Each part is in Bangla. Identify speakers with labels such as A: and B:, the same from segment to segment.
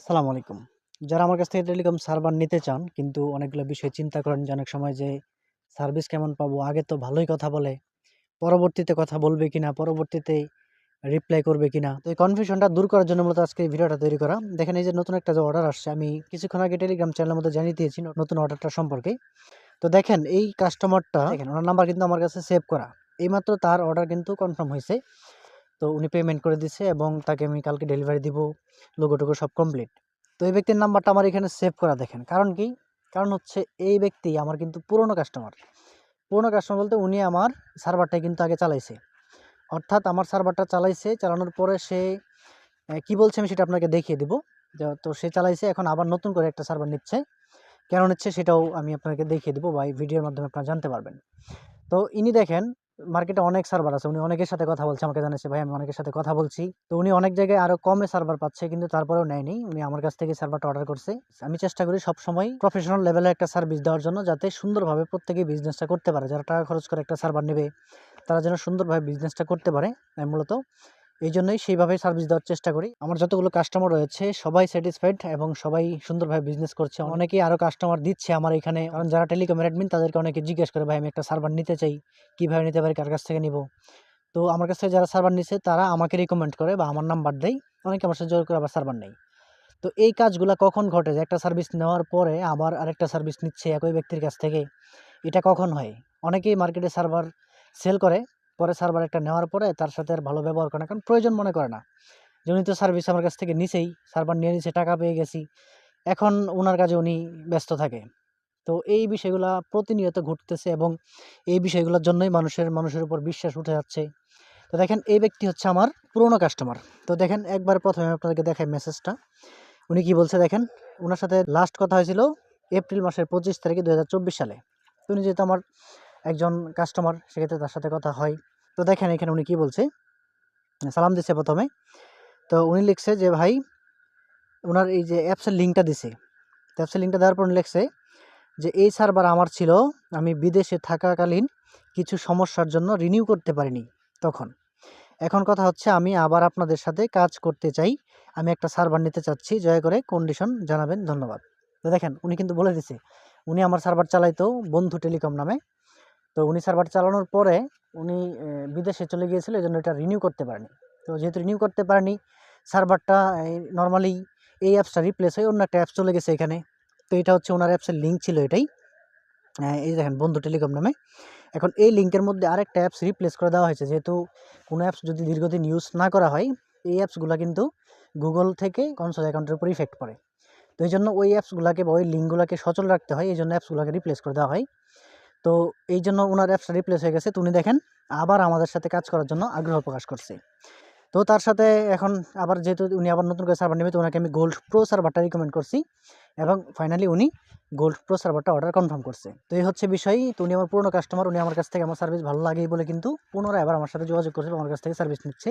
A: আসসালামু আলাইকুম। যারা আমার কাছ থেকে টেলিকম সার্ভার নিতে চান, কিন্তু অনেকগুলো বিষয় চিন্তা করেন যে অনেক সময় যে সার্ভিস কেমন পাবো? আগে তো ভালোই কথা বলে। পরবর্তীতে কথা বলবে কিনা? পরবর্তীতে রিপ্লাই করবে কিনা? তো এই কনফিউশনটা দূর করার জন্য মূলত আজকে এই ভিডিওটা তৈরি করা। দেখেন এই যে নতুন একটা যে অর্ডার আসছে, আমি কিছুক্ষণ আগে টেলিগ্রাম চ্যানেলের মধ্যে জানিয়ে দিয়েছি নতুন অর্ডারটা সম্পর্কে। তো দেখেন, এই কাস্টমারটা দেখেন উনার নাম্বার কিন্তু আমার কাছে সেভ করা। এইমাত্র তার অর্ডার কিন্তু কনফার্ম হইছে। তো উনি পেমেন্ট করে দিছে এবং তাকে আমি কালকে ডেলিভারি দিব। লোগো-টোগো সব কমপ্লিট। তো এই ব্যক্তির নাম্বারটা আমার এখানে সেভ করা দেখেন। কারণ কি? কারণ হচ্ছে এই ব্যক্তি আমার কিন্তু পুরনো কাস্টমার। পুরনো কাস্টমার বলতে উনি আমার সার্ভারটাই কিন্তু আগে চালাইছে। অর্থাৎ আমার সার্ভারটা চালাইছে, চালানোর পরে সে কি বলছে আমি সেটা আপনাকে দেখিয়ে দিব। তো সে চালাইছে এখন আবার নতুন করে একটা সার্ভার নিচ্ছে। কেন নিচ্ছে সেটাও আমি আপনাকে দেখিয়ে দিব বা এই ভিডিওর মাধ্যমে আপনারা জানতে পারবেন। তো ইনি দেখেন মার্কেটে অনেক সার্ভার আছে। উনি অনেকের সাথে কথা বলছে আমাকে জানাইছে, "ভাই আমি অনেকের সাথে কথা বলছি।" তো উনি অনেক জায়গায় আরও কমে সার্ভার পাচ্ছে কিন্তু তারপরেও নেয়নি। উনি আমার কাছ থেকে সার্ভারটা অর্ডার করছে। আমি চেষ্টা করি সবসময় প্রফেশনাল লেভেলে একটা সার্ভিস দেওয়ার জন্য যাতে সুন্দরভাবে প্রত্যেকেই বিজনেসটা করতে পারে। যারা টাকা খরচ করে একটা সার্ভার নেবে তারা যেন সুন্দরভাবে বিজনেসটা করতে পারে। আমি মূলত এইজন্যই সেইভাবে সার্ভিস দেওয়ার চেষ্টা করি। আমার যতগুলো কাস্টমার রয়েছে সবাই স্যাটিসফাইড এবং সবাই সুন্দরভাবে বিজনেস করছে। অনেকেই আরও কাস্টমার দিচ্ছে আমার এখানে। কারণ যারা টেলিকমের অ্যাডমিন তাদেরকে অনেকে জিজ্ঞেস করে, "ভাই আমি একটা সার্ভার নিতে চাই। কীভাবে নিতে পারি? কার কাছ থেকে নিবো?" তো আমার কাছ থেকে যারা সার্ভার নিছে তারা আমাকে রিকমেন্ড করে বা আমার নাম্বার দেয়। অনেকে আমার সাথে যোগাযোগ করে আবার সার্ভার নেই তো এই কাজগুলা কখন ঘটে যে একটা সার্ভিস নেওয়ার পরে আবার আরেকটা সার্ভিস নিচ্ছে একই ব্যক্তির কাছ থেকে। এটা কখন হয়? অনেকেই মার্কেটে সার্ভার সেল করে। পরে সার্ভার একটা নেওয়ার পরে তার সাথে আর ভালো ব্যবহার করে না। কারণ প্রয়োজন মনে করে না। যে তো সার্ভিস আমার কাছ থেকে নিছেই। সার্ভার নিয়ে নিছে, টাকা পেয়ে গেছি। এখন ওনার কাজে উনি ব্যস্ত থাকে। তো এই বিষয়গুলা প্রতিনিয়ত ঘটতেছে এবং এই বিষয়গুলোর জন্যই মানুষের মানুষের উপর বিশ্বাস উঠে যাচ্ছে। তো দেখেন এই ব্যক্তি হচ্ছে আমার পুরনো কাস্টমার। তো দেখেন একবার প্রথমে আপনাদেরকে দেখাই মেসেজটা। উনি কি বলছে দেখেন। ওনার সাথে লাস্ট কথা হয়েছিল এপ্রিল মাসের ২৫ তারিখে ২০২৪ সালে। উনি যেহেতু আমার একজন কাস্টমার সেক্ষেত্রে তার সাথে কথা হয়। তো দেখেন এখানে উনি কি বলছে। সালাম দিছে প্রথমে তো উনি লিখছে যে ভাই ওনার এই যে অ্যাপসের লিঙ্কটা দিছে। অ্যাপসের লিঙ্কটা দেওয়ার পর উনি লিখছে যে, "এই সার্ভার আমার ছিল। আমি বিদেশে থাকাকালীন কিছু সমস্যার জন্য রিনিউ করতে পারিনি তখন। এখন কথা হচ্ছে আমি আবার আপনাদের সাথে কাজ করতে চাই। আমি একটা সার্ভার নিতে চাচ্ছি। দয়া করে কন্ডিশন জানাবেন। ধন্যবাদ।" তো দেখেন উনি কিন্তু বলে দিছে। উনি আমার সার্ভার চালাইতো বন্ধু টেলিকম নামে। তো উনি সার্ভার চালানোর পরে উনি বিদেশে চলে গিয়েছিল এই জন্য এটা রিনিউ করতে পারেনি। তো যেহেতু রিনিউ করতে পারেনি সার্ভারটা নরমালি এই অ্যাপসটা রিপ্লেস হয়ে, অন্য একটা অ্যাপস চলে গেছে এখানে। তো এটা হচ্ছে ওনার অ্যাপসের লিঙ্ক ছিল এটাই। এই দেখেন বন্ধু টেলিকম নামে। এখন এই লিঙ্কের মধ্যে আরেকটা অ্যাপস রিপ্লেস করে দেওয়া হয়েছে। যেহেতু কোনো অ্যাপস যদি দীর্ঘদিন ইউজ না করা হয়, এই অ্যাপসগুলো কিন্তু গুগল থেকে কনসোল অ্যাকাউন্টের উপর ইফেক্ট পড়ে। তো এই জন্য ওই অ্যাপসগুলোকে বা ওই লিঙ্কগুলোকে সচল রাখতে হয়। এই জন্য অ্যাপসগুলোকে রিপ্লেস করে দেওয়া হয়। তো এই জন্য ওনার অ্যাপসটা রিপ্লেস হয়ে গেছে। তো উনি দেখেন আবার আমাদের সাথে কাজ করার জন্য আগ্রহ প্রকাশ করছে। তো তার সাথে এখন আবার যেহেতু উনি আবার নতুন করে সার্ভার নেবে তো ওনাকে আমি গোল্ড প্রো সার্ভারটা রিকমেন্ড করছি এবং ফাইনালি উনি গোল্ড প্রো সার্ভারটা অর্ডার কনফার্ম করছে। তো এই হচ্ছে বিষয়। তো উনি আমার পুরনো কাস্টমার। উনি আমার কাছ থেকে আমার সার্ভিস ভালো লাগেই বলে কিন্তু পুনরায় আবার আমার সাথে যোগাযোগ করছে আমার কাছ থেকে সার্ভিস নিচ্ছে।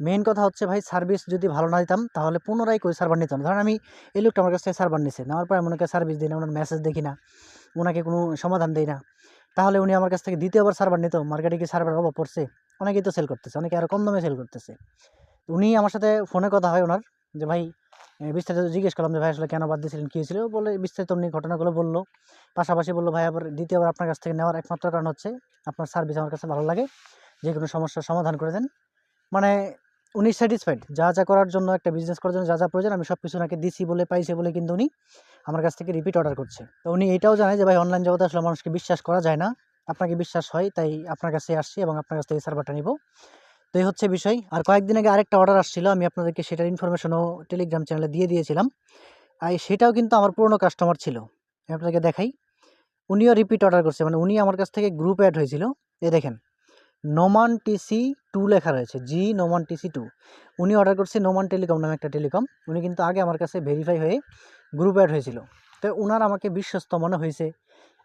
A: মেন কথা হচ্ছে ভাই সার্ভিস যদি ভালো না দিতাম তাহলে পুনরায় কই সার্ভার নিতাম। ধরেন আমি এই লোকটা আমার কাছ থেকে সার্ভার নিছে। নেওয়ার পরে আমি উনাকে সার্ভিস দিই না, উনার মেসেজ দেখি না, উনাকে কোনো সমাধান দেয় না। তাহলে উনি আমার কাছ থেকে দ্বিতীয়বার সার্ভার নিত। মার্কেটে কি সার্ভারের অভাব পড়ছে? অনেকেই তো সেল করতেছে। অনেকে আরও কম দামে সেল করতেছে। উনি আমার সাথে ফোনে কথা হয় ওনার যে ভাই বিস্তারিত জিজ্ঞেস করলাম যে, "ভাই আসলে কেন বাদ দিয়েছিলেন? কী হয়েছিল?" বলে বিস্তারিত উনি ঘটনাগুলো বলল পাশাপাশি বলল, "ভাই আবার দ্বিতীয়বার আপনার কাছ থেকে নেওয়ার একমাত্র কারণ হচ্ছে আপনার সার্ভিস আমার কাছে ভালো লাগে। যে কোনো সমস্যার সমাধান করে দেন।" মানে উনি স্যাটিসফাইড। যা, যা করার জন্য একটা বিজনেস করার জন্য যা, যা প্রয়োজন আমি সব কিছু উনাকে দিছি বলে পাইছে বলে কিন্তু উনি আমার কাছ থেকে রিপিট অর্ডার করছে। তো উনি এটাও জানে যে ভাই অনলাইন জগতে আসলে মানুষকে বিশ্বাস করা যায় না। আপনাকে বিশ্বাস হয় তাই আপনার কাছে আসছি এবং আপনার কাছ থেকে সার্ভারটা নিবো। তো এই হচ্ছে বিষয়। আর কয়েকদিন আগে আরেকটা অর্ডার আসছিল। আমি আপনাদেরকে সেটার ইনফরমেশনও টেলিগ্রাম চ্যানেলে দিয়ে দিয়েছিলাম। আর সেটাও কিন্তু আমার পুরনো কাস্টমার ছিল। আমি আপনাদেরকে দেখাই। উনিও রিপিট অর্ডার করছে। মানে উনি আমার কাছ থেকে গ্রুপ অ্যাড হয়েছিল। এই দেখেন নোমান টিসি টু লেখা রয়েছে। জি নোমান টিসি টু উনি অর্ডার করছে নোমান টেলিকম নামে একটা টেলিকম। উনি কিন্তু আগে আমার কাছে ভেরিফাই হয়ে গ্রুপ অ্যাড হয়েছিল। তো উনার আমাকে বিশ্বস্ত মনে হয়েছে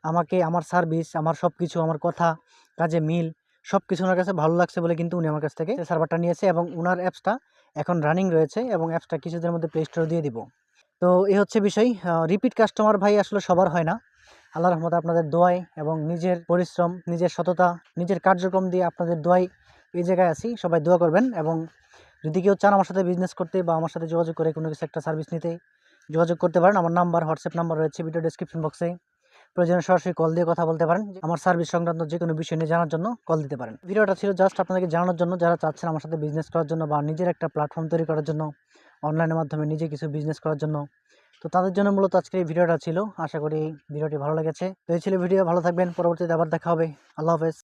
A: আমাকে আমার সার্ভিস, আমার সব কিছু আমার কথা, কাজে মিল সব কিছু ওনার কাছে ভালো লাগছে বলে কিন্তু উনি আমার কাছ থেকে সার্ভারটা নিয়েছে এবং উনার অ্যাপসটা এখন রানিং রয়েছে এবং অ্যাপসটা কিছুদিনের মধ্যে প্লে স্টোরে দিয়ে দিব। তো এই হচ্ছে বিষয়। রিপিট কাস্টমার ভাই আসলে সবার হয় না। আল্লাহর রহমতে আপনাদের দোয়াই এবং নিজের পরিশ্রম, নিজের সততা, নিজের কার্যক্রম দিয়ে আপনাদের দোয়াই এই জায়গায় আছি। সবাই দোয়া করবেন এবং যদি কেউ চান আমার সাথে বিজনেস করতে বা আমার সাথে যোগাযোগ করে কোনো কিছু একটা সার্ভিস নিতে যোগাযোগ করতে পারেন। আমার নাম্বার হোয়াটসঅ্যাপ নাম্বার রয়েছে ভিডিও ডিসক্রিপশন বক্সে প্রয়োজনে সরাসরি কল দিয়ে কথা বলতে পারেন। আমার সার্ভিস সংক্রান্ত যে কোনো বিষয় নিয়ে জানার জন্য কল দিতে পারেন। ভিডিওটা ছিল জাস্ট আপনাদেরকে জানানোর জন্য। যারা চাচ্ছেন আমার সাথে বিজনেস করার জন্য বা নিজের একটা প্ল্যাটফর্ম তৈরি করার জন্য অনলাইনের মাধ্যমে নিজে কিছু বিজনেস করার জন্য। তো তাদের জন্য মূলত আজকের এই ভিডিওটা ছিল। আশা করি ভিডিওটি ভালো লেগেছে। তো এই ছিল ভিডিও ভালো থাকবেন। পরবর্তীতে আবার দেখা হবে। আল্লাহ হাফেজ।